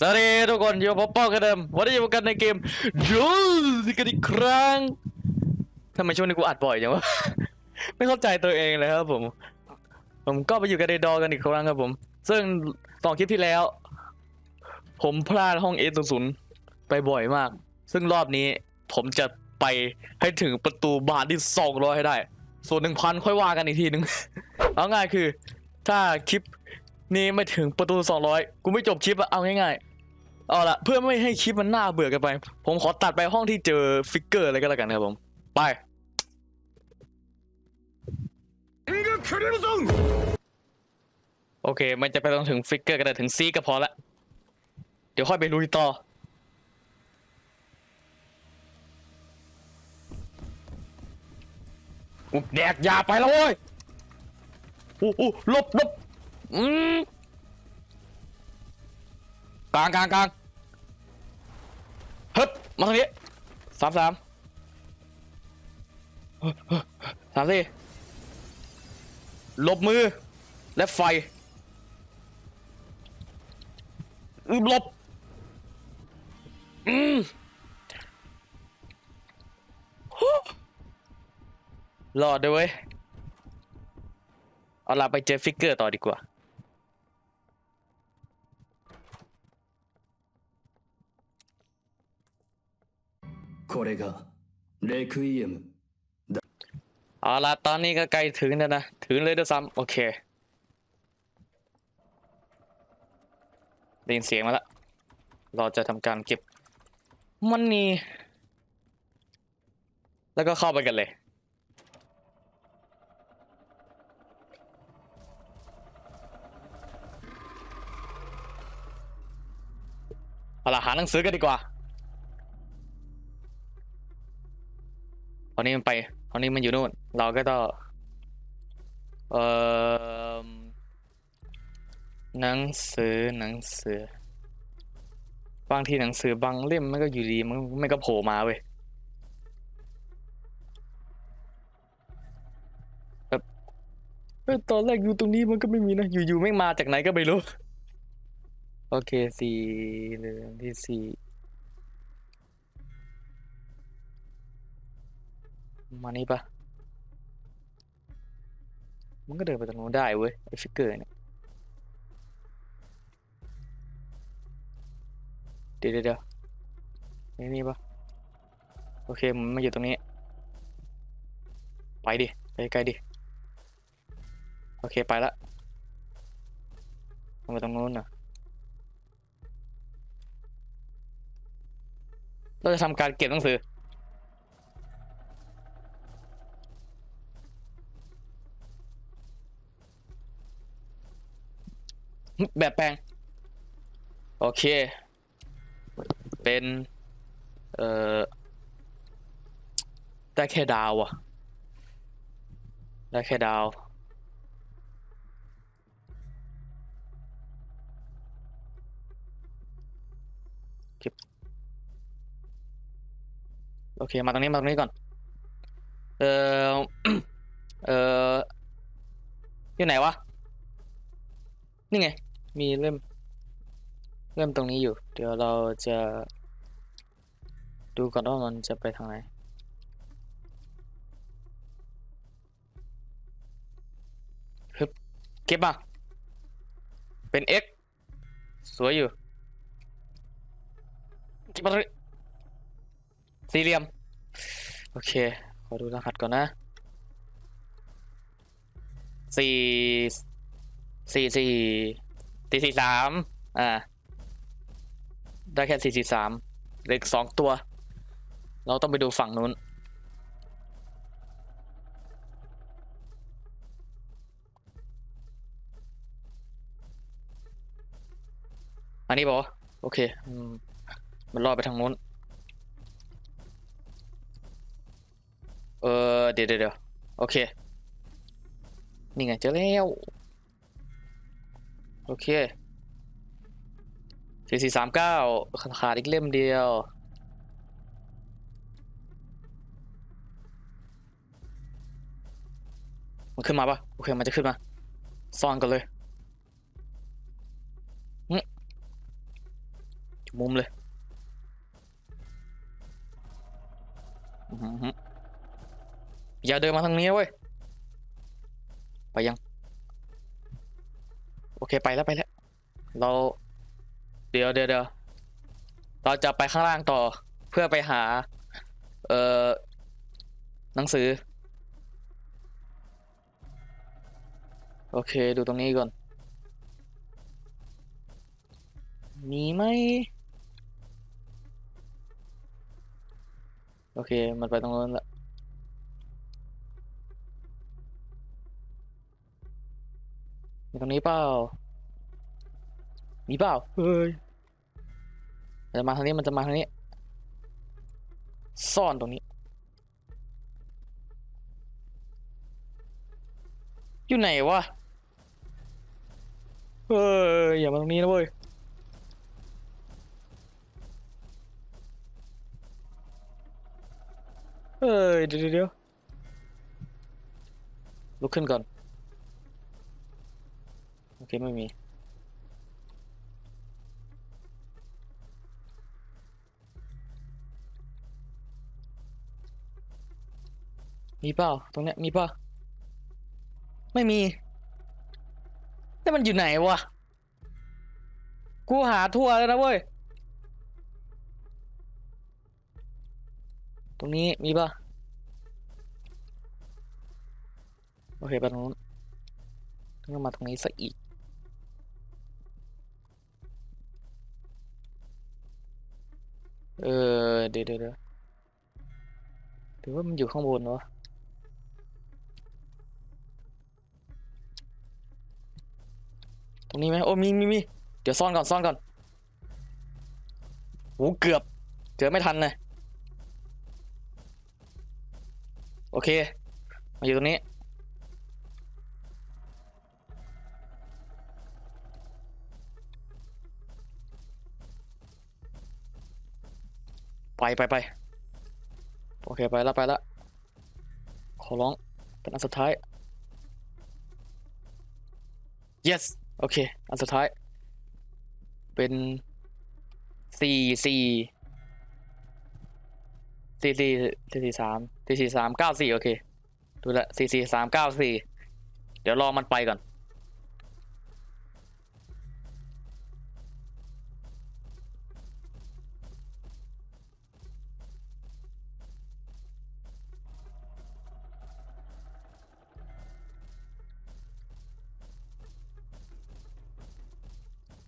สวัสดีทุกคนอยู่กับผมป้องกันเดิมวันนี้อยู่กันในเกมดูสิกันอีกครั้งทำไมช่วงนี้กูอัดบ่อยจังวะ ไม่เข้าใจตัวเองเลยครับผม ผมก็ไปอยู่กันในดอกันอีกครั้งครับผม ซึ่งสองคลิปที่แล้ว ผมพลาดห้องเอศูนย์ศูนย์ไปบ่อยมาก ซึ่งรอบนี้ผมจะไปให้ถึงประตูบานที่สองร้อยให้ได้ ส่วนหนึ่งพันค่อยว่ากันอีกทีนึง เอาง่ายคือ ถ้าคลิป นี้ไม่ถึงประตู 200 กูไม่จบคลิปอะเอาง่ายๆ เอาละเพื่อไม่ให้คลิปมันน่าเบื่อกันไป ผมขอตัดไปห้องที่เจอฟิกเกอร์อะไรก็แล้วกันครับผม ไปโอเค มันจะไปต้องถึงฟิกเกอร์ก็ได้ถึงซีก็พอละ เดี๋ยวค่อยไปลุยต่ออุ๊ยแดกยาไปแล้วเว้ยอู้อู้หลบหลบ อืมกลางกลางกลางฮึบมาทางนี้สามสามสามสี่หลบมือ และไฟอืมหลบอืมฮู้รอดด้วยเว้ย เอาล่ะไปเจอฟิกเกอร์ต่อดีกว่า これがレクイエム เอาล่ะตอนนี้ก็ใกล้ถึงแล้วนะ ถึงเลยด้วยซ้ำโอเคได้ยินเสียงมาแล้ว เราจะทำการเก็บมันนี่แล้วก็เข้าไปกันเลย เอาล่ะหาหนังสือกันดีกว่า ตอนนี้มันไป ตอนนี้มันอยู่นู่น เราก็ต้องเอ่อหนังสือหนังสือบางทีหนังสือบางเล่มมันก็อยู่ดีมันไม่ก็โผล่มาเว้ยแบบตอนแรกอยู่ตรงนี้มันก็ไม่มีนะ อยู่ๆไม่มาจากไหนก็ไม่รู้ โอเคสี่เรื่องที่สี่ มานี่ปะมันก็เดินไปตรงนู้นได้เว้ยไอ้ฟิกเกอร์เนี่ยเดี๋ยวเดี๋ยวนี่นี่ปะโอเคมันมาอยู่ตรงนี้ ไปดิ ไปไกลดิ โอเคไปละมันไปตรงนู้นน่ะเราจะทำการเก็บหนังสือ แบบแปลง โอเค เป็น เอ่อได้แค่ดาวอะได้แค่ดาว เก็บ โอเค มาตรงนี้ มาตรงนี้ก่อน เออเอออยู่ไหนวะ นี่ไง มีเล่ม เริ่มตรงนี้อยู่ เดี๋ยวเราจะดูก่อนว่ามันจะไปทางไหนฮึบเก็บมา เป็น x สวยอยู่เก็บมาเลยสี่เหลี่ยม โอเค ขอดูรหัสก่อนนะสี่สี่สี่ สี่สี่สามอ่า ได้แค่สี่สี่สามเหล็กสองตัว เราต้องไปดูฝั่งนู้น อันนี้บอโอเคอืมมันลอยไปทางนู้น เออเดี๋ยวเดี๋ยวเดี๋ยวโอเค นี่ไงเจอแล้ว โอเคสี่สี่สามเก้าขาดอีกเล่มเดียว มันขึ้นมาปะโอเค มันจะขึ้นมา ซ่อนกันเลยมุมเลยอย่าเดินมาทางนี้เว้ย ไปยัง โอเคไปแล้วไปแล้วเราเดี๋ยวเดี๋ยวเดี๋ยวเราจะไปข้างล่างต่อเพื่อไปหา เอ่อหนังสือ โอเคดูตรงนี้ก่อน มีไหมโอเค มันไปตรงนู้นละ ตรงนี้เปล่า มีเปล่า เฮ้ยมันจะมาทางนี้มันจะมาทางนี้ ซ่อนตรงนี้ อยู่ไหนวะ เฮ้ย อย่ามาตรงนี้นะเว้ยเฮ้ยเดี๋ยวเดี๋ยวเดี๋ยวลุกขึ้นก่อนโอเคไม่มี มีเปล่าตรงเนี้ยมีเปล่าไม่มีแล้วมันอยู่ไหนวะ กูหาทั่วแล้วนะเว้ย ตรงนี้มีป่ะโอเคไปตรงนู้นต้องมาตรงนี้สักอีก เออเดี๋ยวเดี๋ยวเดี๋ยวหรือว่ามันอยู่ข้างบนวะตรงนี้ไหมโอ้มีมีมีเดี๋ยวซ่อนก่อนซ่อนก่อนโหเกือบเกือบไม่ทันเลยโอเค มาอยู่ตรงนี้ ไปไปไปโอเคไปแล้วไปแล้วขอร้องเป็นอันสุดท้าย yes โอเค อันสุดท้าย เป็นสี่สี่สี่สี่สี่สี่สามสี่สี่สามเก้าสี่โอเค ดูแลสี่สี่สามเก้าสี่เดี๋ยวรอมันไปก่อน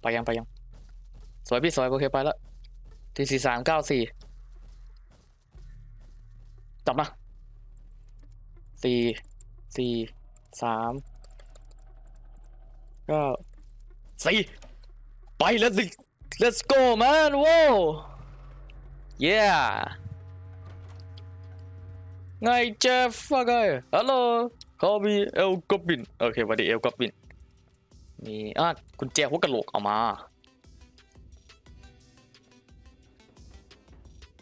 ไปยังไปยัง สวยพี่สวยโอเคไปแล้วทีสี่สามเก้าสี่จับมาสี่สี่สามเก้าสี่ไป let's let's go man ว้าว yeah ไงเจฟว่าไงฮัลโหลเขามีเอลกอบบินโอเควัสดีเอลกอบบิน มีอะกุญแจหัวกะโหลกเอามา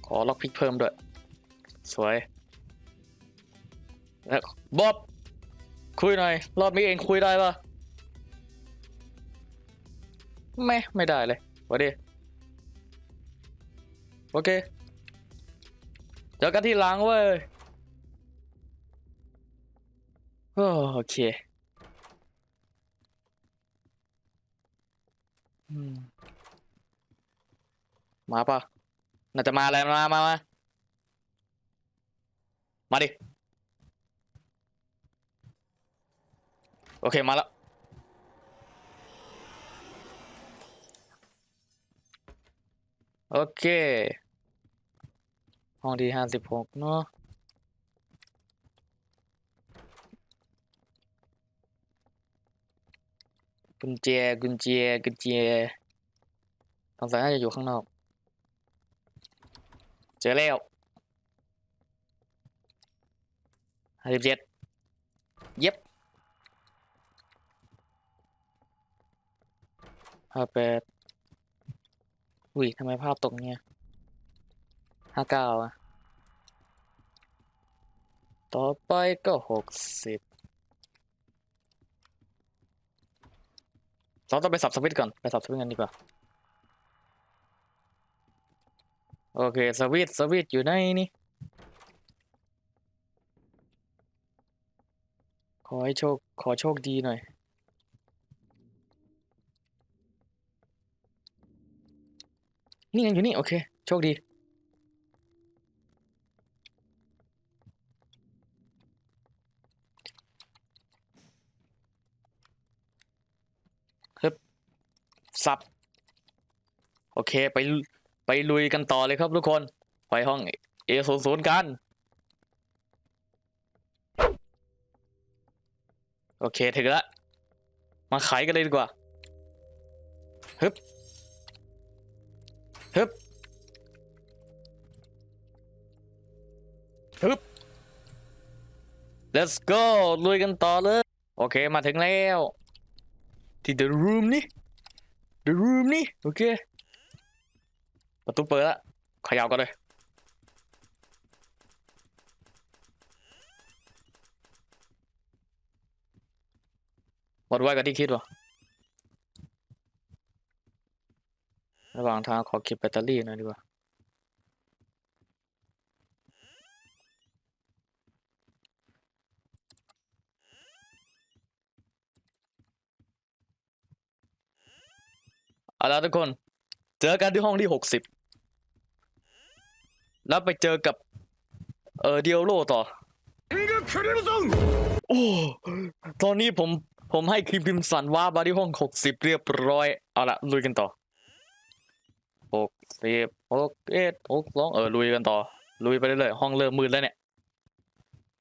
ขอล็อกพิกเพิ่มด้วย สวยแล้วบ๊อบคุยหน่อย รอบนี้เองคุยได้ปะไม่ ไม่ได้เลยวัดีโอเค เจอกันที่หลังเว้ย โอเค อืมมาปะน่าจะมาอะไรมามามามาดิ โอเค มาแล้วโอเค ห้องที่ห้าสิบหกเนาะ กุญแจกุญแจกุญแจสงสัยน่าจะอยู่ข้างนอก เจอแล้วห้าสิบเจ็ดเย็บห้าแปดอุ้ยทำไมภาพตกเนี่ยห้าเก้าอะต่อไปก็หกสิบ เราต้องไปสับสวิตก่อน ไปสับสวิตกันดีกว่า โอเค สวิตสวิตอยู่ในนี่ขอให้โชค ขอโชคดีหน่อย นี่ไงอยู่นี่ โอเค โชคดี ฮึบ สับโอเคไปไปลุยกันต่อเลยครับทุกคน ไปห้อง A ศูนย์ศูนกัน โอเคถึงล้วมาไขกันเลยดีกว่าฮึบฮึบฮึบ let's go ลุยกันต่อเลย โอเคมาถึงแล้ว ที่ the room นี่ the room นี่โอเค ประตูเปิดละขยับกันเลยหมดไวกับที่คิดวะระหว่างทางขอเก็บแบตเตอรี่หน่อยดีกว่า เอาละทุกคน เจอกันที่ห้องที่หกสิบแล้วไปเจอกับ เออเดียโลต่อ โอ้ตอนนี้ผมผมให้ครีมพิมสันว่าบมาที่ห้องหกสิบเรียบร้อย เอาละลุยกันต่อหกสิบหกเอ็ดหกสองเออลุยกันต่อ ลุยไปเรื่อยๆห้องเริ่มมืดแล้วเนี่ย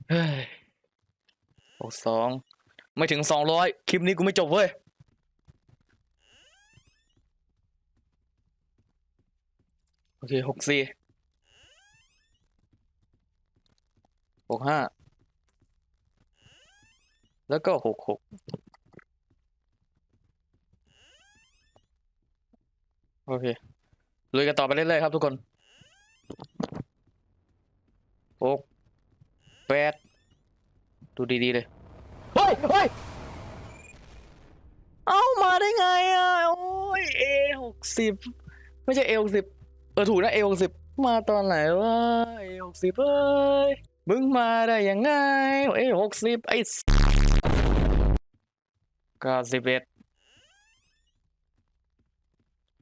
เฮ้ยหกสองไม่ถึงสองร้อยคลิปนี้กูไม่จบเว้ย อเคหกสี่หกห้าแล้วก็หกหกโอเคลุยกันต่อไปเรื่อยๆครับทุกคนหกแปดดูดีๆเลย เฮ้ยเฮ้ยเอามาได้ไงอะ โอ้ยเอหกสิบไม่ใช่เอหกสิบ เออถูกนะเอหกสิบมาตอนไหนวะเอหกสิบเอ้ยมึงมาได้ยังไงเอหกสิบไอ้สเก้าสิบเอ็ด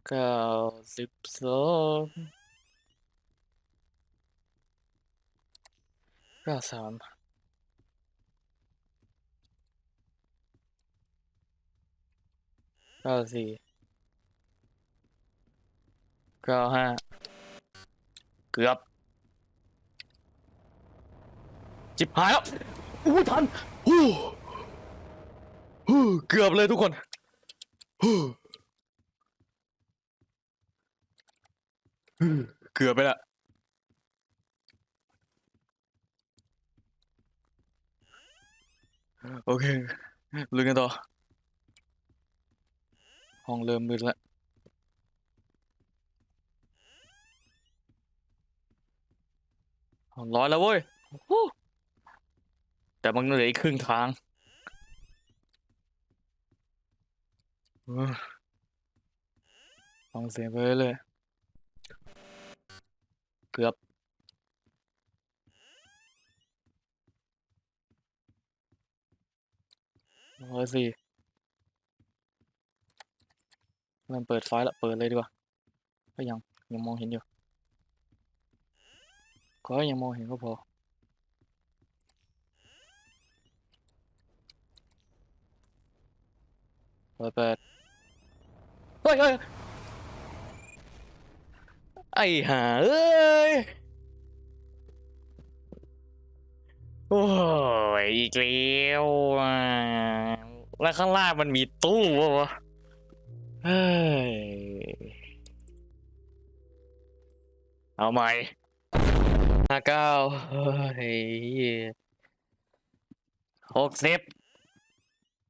เก้าสิบสองเก้าสามเก้าสี่ เก้าห้าเกือบจิบหายแล้วอู้ทันฮู้ฮู้เกือบเลยทุกคนฮู้ฮู้เกือบไปละโอเคลุยกันต่อ ห้องเริ่มมืดแล้ว ร้อยแล้วเว้ยฮู้แต่มันเหลืออีกครึ่งทางเออฟังเสียงไปเรื่อยๆเกือบร้อยสี่เริ่มเปิดไฟแล้วเปิดเลยดีกว่าก็ยังยังมองเห็นอยู่ ก็ยังมองเห็นก็พอ เปิดเปิดเฮ้ยเฮ้ยไอ้ห่าเอ้ย โอ้ยอีกแล้วอะแล้วข้างล่างมันมีตู้วะวะเฮ้ย เอาใหม่ ห้าเก้าเฮ้ยหกสิบ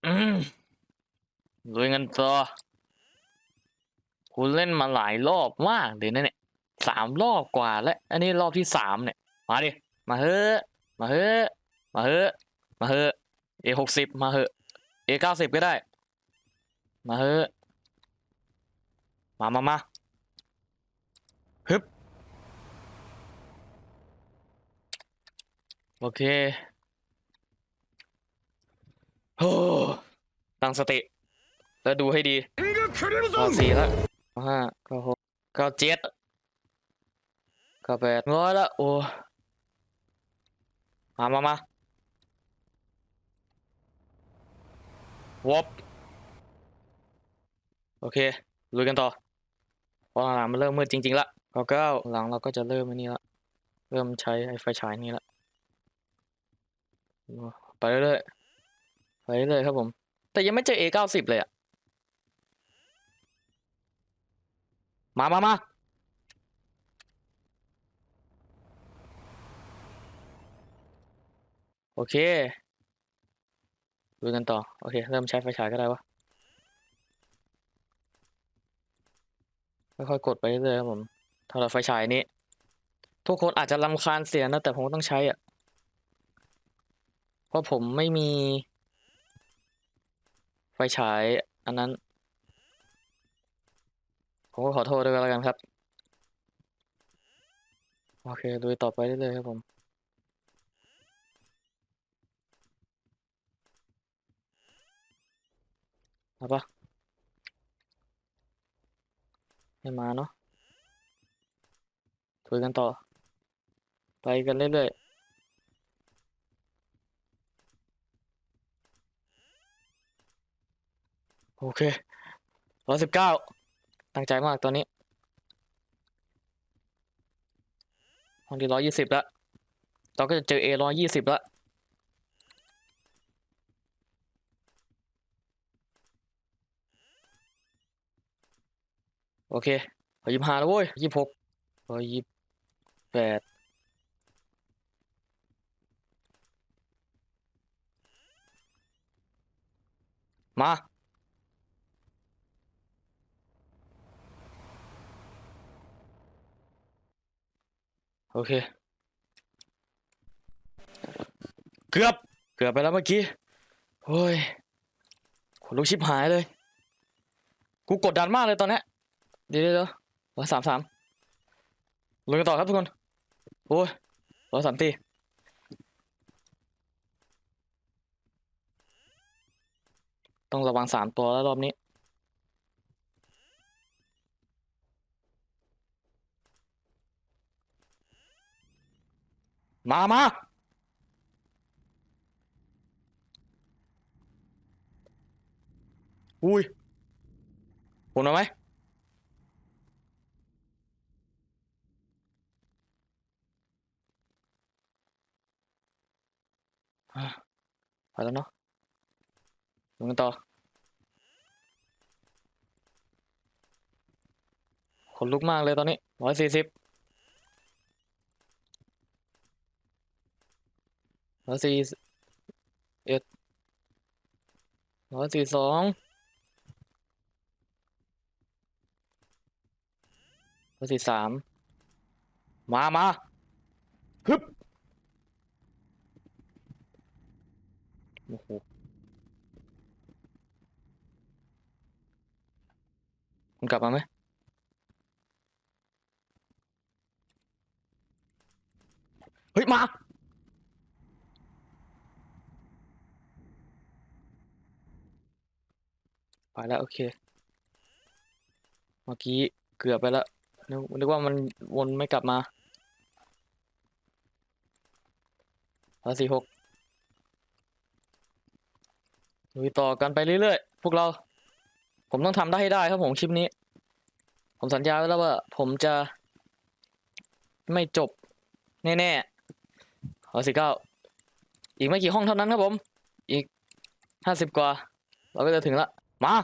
อืมลุยกันต่อคุณเล่นมาหลายรอบมากเลยนะเนี่ยสามรอบกว่าแล้วอันนี้รอบที่สามเนี่ย มาดิ มาเฮ้อะมาเฮ้อะมาเฮ้อะมาเฮ้อะเอหกสิบมาเฮ้อะเอเก้าสิบก็ได้ มาเฮ้อะมามามาฮึบ โอเคโอ้ตั้งสติ แล้วดูให้ดีเก้าสี่แล้วเก้าห้าเก้าหกเก้าเจ็ดเก้าแปดร้อยละโอ้มามามาวอปโอเคลุยกันต่อเพราะหลังๆมันเริ่มมืดจริงๆละเก้าเก้าหลังเราก็จะเริ่มอันนี้ละ เริ่มใช้ไอ้ไฟฉายนี้ละ ไปเรื่อยๆไปเรื่อยๆครับผม แต่ยังไม่เจอ A เก้าสิบเลยอะมามามาโอเคดูกันต่อ โอเค เริ่มใช้ไฟฉายก็ได้วะค่อยๆกดไปเรื่อยๆครับผมสำหรับไฟฉายนี้ ทุกคนอาจจะรำคาญเสียงนะ แต่ผมต้องใช้อะ เพราะผมไม่มี ไฟฉายอันนั้น ผมก็ขอโทษด้วยแล้วกันครับ โอเคดูต่อไปเรื่อยๆครับผมมาปะให้มาเนาะคุยกันต่อ ไปกันเรื่อยๆ โอเคร้อยสิบเก้าตั้งใจมากตอนนี้ห้องที่ร้อยยี่สิบละเราก็จะเจอเอร้อยยี่สิบละโอเคร้อยยี่สิบห้าแล้วเว้ยยี่สิบหกร้อยยี่สิบแปดมา โอเค เกือบ เกือบไปแล้วเมื่อกี้โอ้ยขนลุกชิบหายเลย กูกดดันมากเลยตอนเนี้ยเดี๋ยวเดี๋ยวเดี๋ยวร้อยสามสามลงกันต่อครับทุกคน โอ้ยร้อยสามตีต้องระวังสามตัวแล้วรอบนี้ มามาอุ้ยผมเอาไหมอะไปแล้วเนาะลงกันต่อขนลุกมากเลยตอนนี้ร้อยสี่สิบ ร้อยสี่เอ็ดร้อยสี่สองร้อยสี่สามมามาฮึบโอ้โหมันกลับมาไหมเฮ้ย มา ไปแล้วโอเค เมื่อกี้เกือบไปแล้วนึกนึกว่ามันวนไม่กลับมาร้อสี่หกลุยต่อกันไปเรื่อยๆ พวกเรา ผมต้องทำได้ให้ได้ครับผมคลิปนี้ ผมสัญญาไว้แล้วว่า ผมจะไม่จบ แน่ๆร้อสี่เก้าอีกไม่กี่ห้องเท่านั้นครับผม อีกห้าสิบกว่า เราก็จะถึงละ มา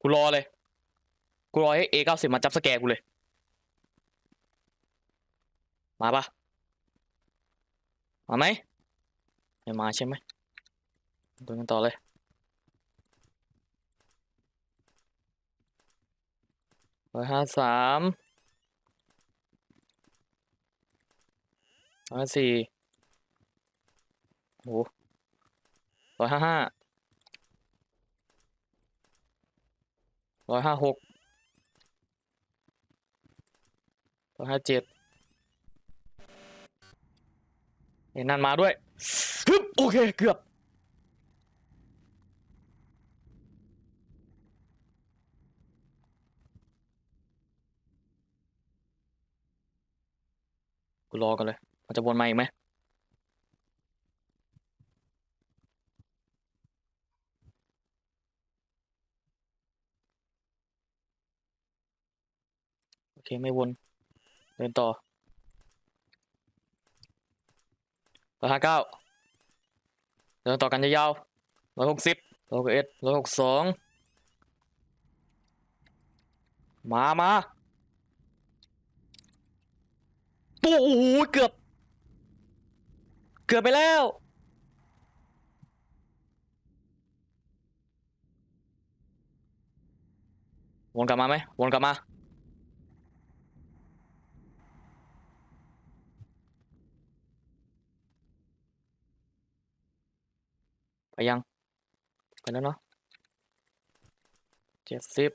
กูรอเลย กูรอให้เอเก้าสิบมาจับสแกกูเลย มาปะมาไหมไม่มาใช่ไหมดูกันต่อเลยร้อยห้าสามร้อยสี่โอ้ ร้อยห้าห้าร้อยห้าหกร้อยห้าเจ็ดเห็นนั่นมาด้วยฮึบโอเค เกือบกูรอกันเลย มันจะวนมาอีกไหม เคไม่วน เดินต่อร้อยห้าเก้าเดินต่อกันยาวๆร้อยหกสิบร้อยหกเอ็ดร้อยหกสองมามาปุ๊โอ้โหเกือบ เกือบไปแล้ววนกลับมาไหมวนกลับมา ไปยัง ไปแล้วเนาะเจ็ดสิบ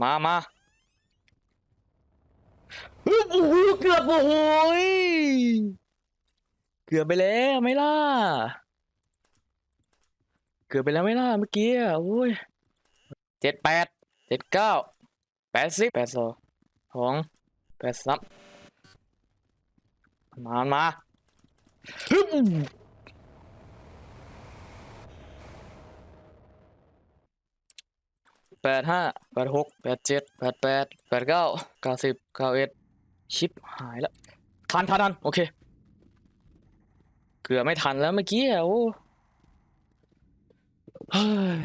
มามาโอ้โหเกือบโอ้โหเกือบไปแล้วไม่ล่ะ เกือบไปแล้วไม่ล่ะเมื่อกี้อะโอ้ยเจ็ดแปดเจ็ดเก้าแปดสิบแปดสองสองแปดสามมามา แปดห้าแปดหกแปดเจ็ดแปดแปดแปดเก้าเก้าสิบเก้าเอ็ดชิปหายแล้วทันทันทันโอเค เกือบไม่ทันแล้วเมื่อกี้อะโอ้เฮ้ย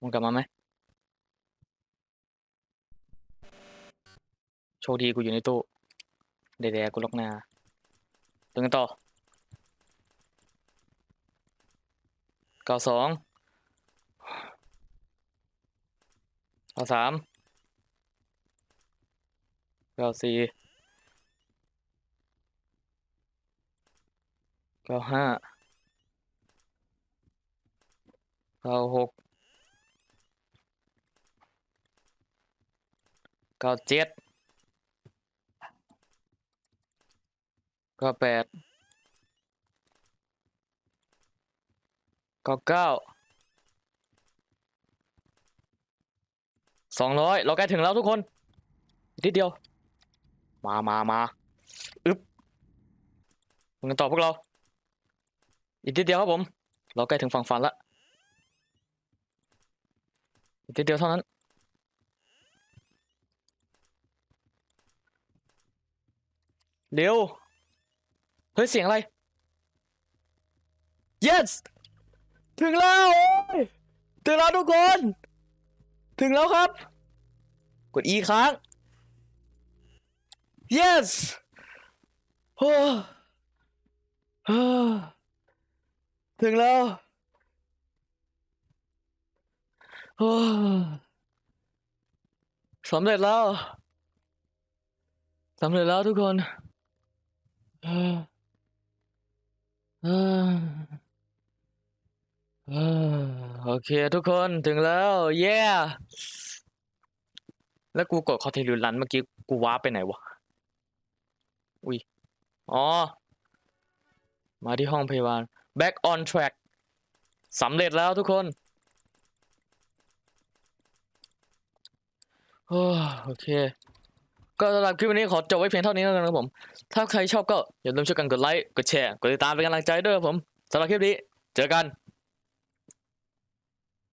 มันกลับมาไหมโชคดีกูอยู่ในตู้ เดดๆกูล็อกหน้าตึงกันต่อเก้าสองเอาสามเก้าสี่เก้าห้าเก้าหกเก้าเจ็ด ก้าแปดก้าเก้าสองร้อยเราใกล้ถึงแล้วทุกคนอีกนิดเดียว มามามาอึ๊บมึงกันต่อพวกเรา อีกนิดเดียวครับผม เราใกล้ถึงฝั่งฝันละอีกนิดเดียวเท่านั้นเร็ว เฮ้ยเสียงอะไร yes ถึงแล้วโอ้ยถึงแล้วทุกคน ถึงแล้วครับ กด E ค้าง yes โอ้โอ้ถึงแล้วโอ้สำเร็จแล้วสำเร็จแล้วทุกคนเอ่อ เออ เออ โอเคทุกคนถึงแล้ว เย้ แล้วกูกดคอเทลูรันเมื่อกี้กูว้าร์ปไปไหนวะ อุ้ย อ๋อ มาที่ห้องพยาบาล back on track สำเร็จแล้วทุกคนโอ้โอเค ก็สำหรับคลิปวันนี้ขอจบไว้เพียงเท่านี้แล้วกันนะครับผม ถ้าใครชอบก็อย่าลืมช่วยกันกดไลค์ กดแชร์ กดติดตามเป็นกำลังใจด้วยครับผมสำหรับคลิปนี้ เจอกัน